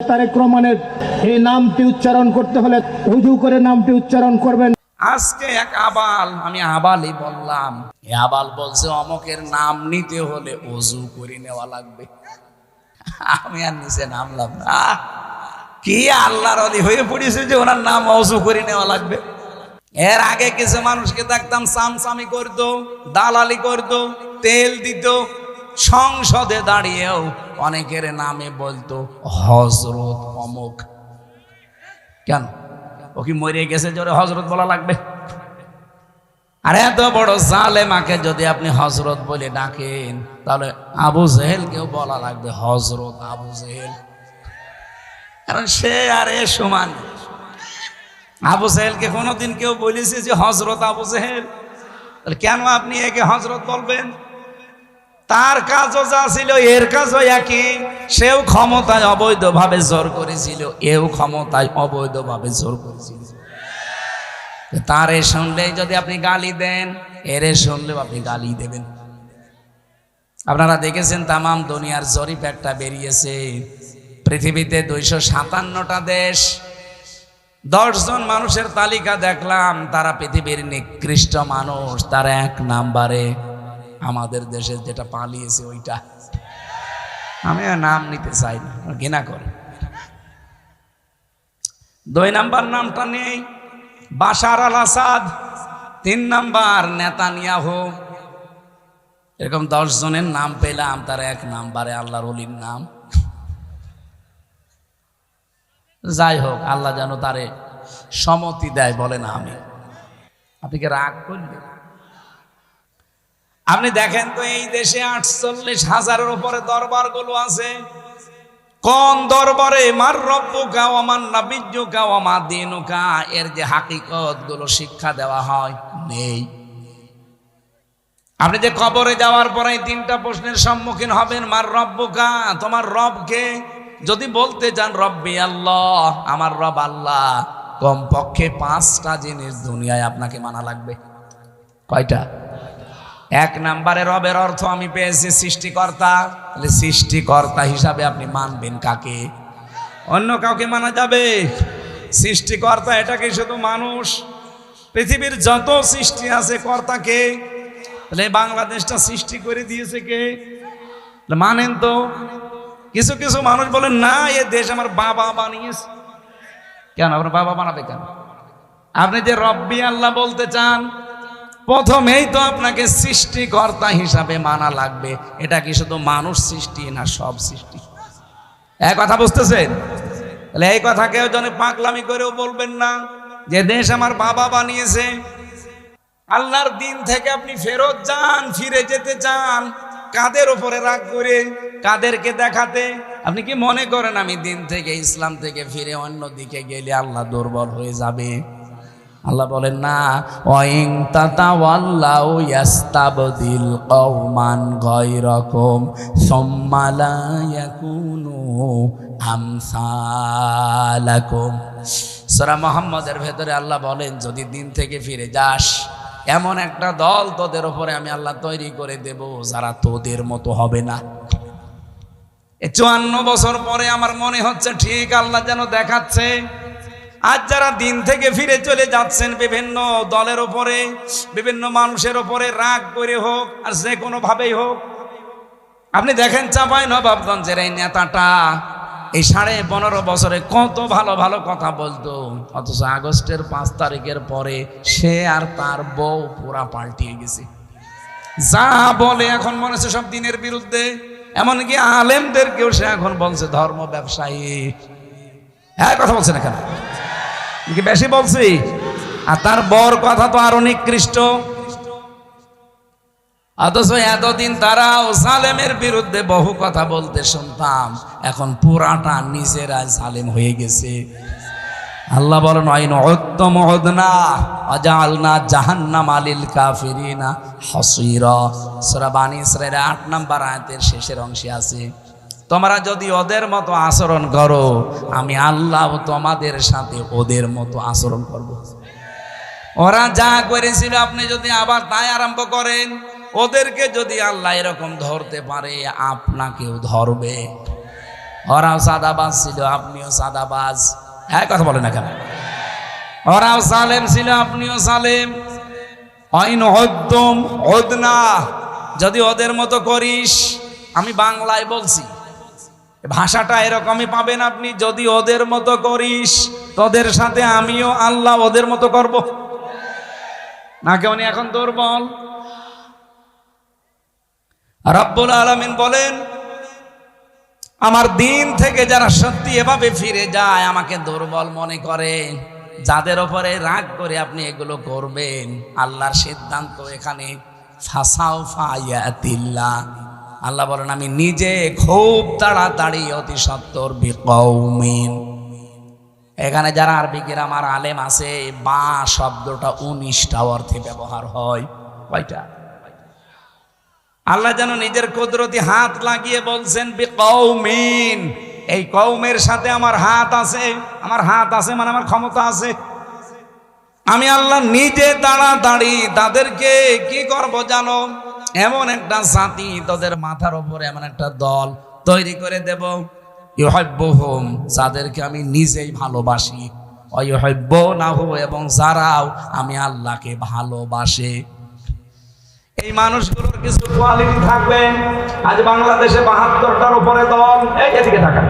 তারেক এই নামটি উচ্চারণ করতে হলে উজু করে নামটি উচ্চারণ করবেন। আজকে এক আবাল, আমি আবালই বললাম। এ আবাল বলছে, অমকের নাম নিতে হলে অজু করে নেওয়া লাগবে। আমি আর নিচে নামলাম না। কি আল্লাহর অলি হয়ে পড়েছে যে ওনার নাম অজু করে নেওয়া লাগবে? এর আগে কিছু মানুষকে দেখতাম সামসামি করতো, দালালি করতো, তেল দিত সংসদে দাঁড়িয়েও অনেকের নামে বলতো হজরত অমুক। কেন? ও কি মরে গেছে জোরে হজরত বলা লাগবে? আর এত বড় জালেমাকে যদি আপনি হজরত বলে ডাকেন, তাহলে আবু জেহেলকেও বলা লাগবে হজরত আবু জেহেল। কারণ সে আর এ সমান। আবু জেহেলকে কোনোদিন কেউ বলেছে যে হজরত আবু জেহেল। তাহলে কেন আপনি একে হজরত বলবেন? তার কাজও যা ছিল, এর কাজও একই। সেও ক্ষমতায় অবৈধভাবে জোর করেছিল, এও ক্ষমতায় অবৈধভাবে জোর করেছিল। তারে শুনলেই যদি আপনি গালি দেন, এরে শুনলেও আপনি গালি দেবেন। আপনারা দেখেছেন তামাম দুনিয়ার জরিপ একটা বেরিয়েছে। পৃথিবীতে দুইশো সাতান্নটা দেশ, দশজন মানুষের তালিকা দেখলাম, তারা পৃথিবীর নিকৃষ্ট মানুষ, তারা এক নাম্বারে। আমাদের দেশে যেটা পালিয়েছে ওইটা। আমি আর নাম নিতে চাই না ঘৃণা করে। দুই নাম্বার নামটা নেই, বাশার আল আসাদ। তিন নাম্বার নেতানিয়াহু। এরকম দশ জনের নাম পেলাম, তার এক নাম্বারে আল্লাহর অলির নাম। যাই হোক, আল্লাহ যেন তারে সমতি দেয় বলে না আমি। আপনি কি রাগ করলেন? আপনি দেখেন তো, এই দেশে আটচল্লিশ হাজারের উপরে দরবারগুলো আছে। কোন দরবারে, মার রব্বুকা ওমান নাবিজ্জুকা ওমা দিনুকা? এর যে হাকিকতগুলো শিক্ষা দেওয়া হয়, নেই। আপনি যে কবরে যাওয়ার পরে তিনটা প্রশ্নের সম্মুখীন হবেন, মার রব্বুকা, তোমার রবকে? যদি বলতে চান রব্বি আল্লাহ, আমার রব আল্লাহ। কমপক্ষে পাঁচটা জিনিস দুনিয়ায় আপনাকে মানা লাগবে। কয়টা? এক নাম্বারে রবের অর্থ আমি পেয়েছি সৃষ্টিকর্তা। তাহলে সৃষ্টিকর্তা হিসাবে আপনি মানবেন কাকে? অন্য কাউকে মানা যাবে? সৃষ্টিকর্তা এটাকে শুধু মানুষ। পৃথিবীর যত সৃষ্টি আছে কর্তাকে, তাহলে বাংলাদেশটা সৃষ্টি করে দিয়েছে কে? মানেন তো, কিছু কিছু মানুষ বলেন, না, এ দেশ আমার বাবা বানিয়েছে। কেন? আপনার বাবা বানাবে কেন? আপনি যে রব্বি আল্লাহ বলতে চান প্রথমেই তো আপনাকে সৃষ্টিকর্তা হিসাবে মানা লাগবে। এটা কি শুধু মানুষ সৃষ্টি না সব সৃষ্টি? এক কথা বুঝতেছেন? তাহলে এই কথা কেউ যেন পাগলামি করেও বলবেন না, যে দেশ আমার বাবা বানিয়েছে। আল্লাহর দিন থেকে আপনি ফেরত যান, ফিরে যেতে চান, কাদের ওপরে রাগ করে, কাদেরকে দেখাতে? আপনি কি মনে করেন আমি দিন থেকে ইসলাম থেকে ফিরে অন্য দিকে গেলে আল্লাহ দুর্বল হয়ে যাবে? আল্লাহ বলেন, না, ওয়াইং তাতাওয়াল্লাউ ইয়াস্তাবদিল কওমান গায়রাকুম সুম্মা লা ইয়াকুনু আমসালাকুম। সূরা মুহাম্মদের ভেতরে আল্লাহ বলেন, যদি দিন থেকে ফিরে যাস, এমন একটা দল তোদের ওপরে আমি আল্লাহ তৈরি করে দেব যারা তোদের মতো হবে না। চুয়ান্ন বছর পরে আমার মনে হচ্ছে, ঠিক আল্লাহ যেন দেখাচ্ছে আজ যারা দিন থেকে ফিরে চলে যাচ্ছেন বিভিন্ন দলের ওপরে, বিভিন্ন মানুষের ওপরে, রাগ করে হোক আর যে কোনো ভাবেই হোক, আপনি দেখেন চাপাই নবাবগঞ্জের এই নেতাটা এই সাড়ে পনেরো বছরে কত ভালো ভালো কথা বলতো। অথচ আগস্টের পাঁচ তারিখের পরে সে আর তার বউ পুরা পাল্টিয়ে গেছে। যা বলে এখন মনে হচ্ছে সব দিনের বিরুদ্ধে, এমনকি আলেমদেরকেও সে এখন বলছে ধর্ম ব্যবসায়ী। হ্যাঁ কথা বলছে না কেন? বেশি বলছি? আর তার বর কথা তো আরও নিকৃষ্ট। অথচ এতদিন তারা সালেমের বিরুদ্ধে বহু কথা বলতে শুনতাম। এখন পুরাটা নিজেরা সালেম হয়ে গেছে। আল্লাহ বলেন, আইন উত্তম না অজালনা জাহান্নাম আলিল কাফিরিনা হসিরা। সূরা বানী ইসরায়েলের আট নাম্বার আয়াতের শেষের অংশে আছে। তোমরা যদি ওদের মতো আচরণ করো, আমি আল্লাহ তোমাদের সাথে ওদের মতো আচরণ করব। ওরা যা করেছিল, আপনি যদি আবার তাই আরম্ভ করেন, ওদেরকে যদি আল্লাহ এরকম ধরতে পারে, আপনাকেও ধরবে। ওরাও সাদাবাজ ছিল, আপনিও সাদাবাজ। হ্যাঁ কথা বলে না কেন? ওরাও সালেম ছিল, আপনিও সালেম। অইন হদ্দম হদনা যদি ওদের মতো করিস, আমি বাংলায় বলছি। ভাষাটা এরকমই পাবেন আপনি, যদি ওদের মতো করিস, তোদের সাথে আমিও আল্লাহ ওদের মতো করব। না কেউ এখন দুর্বল রব্বুল আলমিন বলেন, আমার দিন থেকে যারা সত্যি এভাবে ফিরে যায়, আমাকে দুর্বল মনে করে। যাদের ওপরে রাগ করে আপনি এগুলো করবেন, আল্লাহর সিদ্ধান্ত এখানে ফাসাও ফায়াতিল্লাহ আল্লাহ বলেন, আমি নিজে খুব তাড়াতাড়ি অতি সত্তর বিকৌমিন। এখানে যারা আরবি গ্রামার আলেম আছে, বা শব্দটা উনিশটা অর্থে ব্যবহার হয়। কয়টা? আল্লাহ যেন নিজের কুদরতি হাত লাগিয়ে বলছেন, বিকৌমিন। এই কৌমের সাথে আমার হাত আছে, আমার হাত আছে মানে আমার ক্ষমতা আছে। আমি আল্লাহ নিজে তাড়াতাড়ি তাদেরকে কি করব জানো? এমন একটা জাতি তোদের মাথার উপরে এমন একটা দল তৈরি করে দেব। ইহব্যহম যাদেরকে আমি নিজেই ভালোবাসি। অয়হব্য না হো এবং যারাও আমি আল্লাহকে ভালোবাসে। এই মানুষগুলোর কিছু কোয়ালিটি থাকবে। আজ বাংলাদেশে বাহাত্তরটার উপরে দল। এই এদিকে থাকা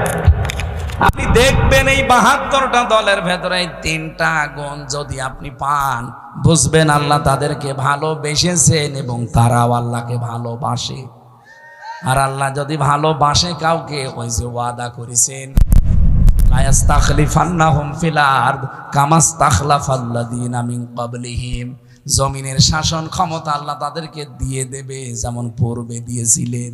আপনি দেখবেন এই বাহাত্তরটা দলের ভেতরে তিনটা গুণ যদি আপনি পান, বুঝবেন আল্লাহ তাদেরকে ভালোবেসেছেন এবং তারাও আল্লাহকে ভালোবাসে। আর আল্লাহ যদি ভালোবাসে কাউকে, ওই যে ওয়াদা করেছেন মিন জমিনের শাসন ক্ষমতা আল্লাহ তাদেরকে দিয়ে দেবে, যেমন পূর্বে দিয়েছিলেন।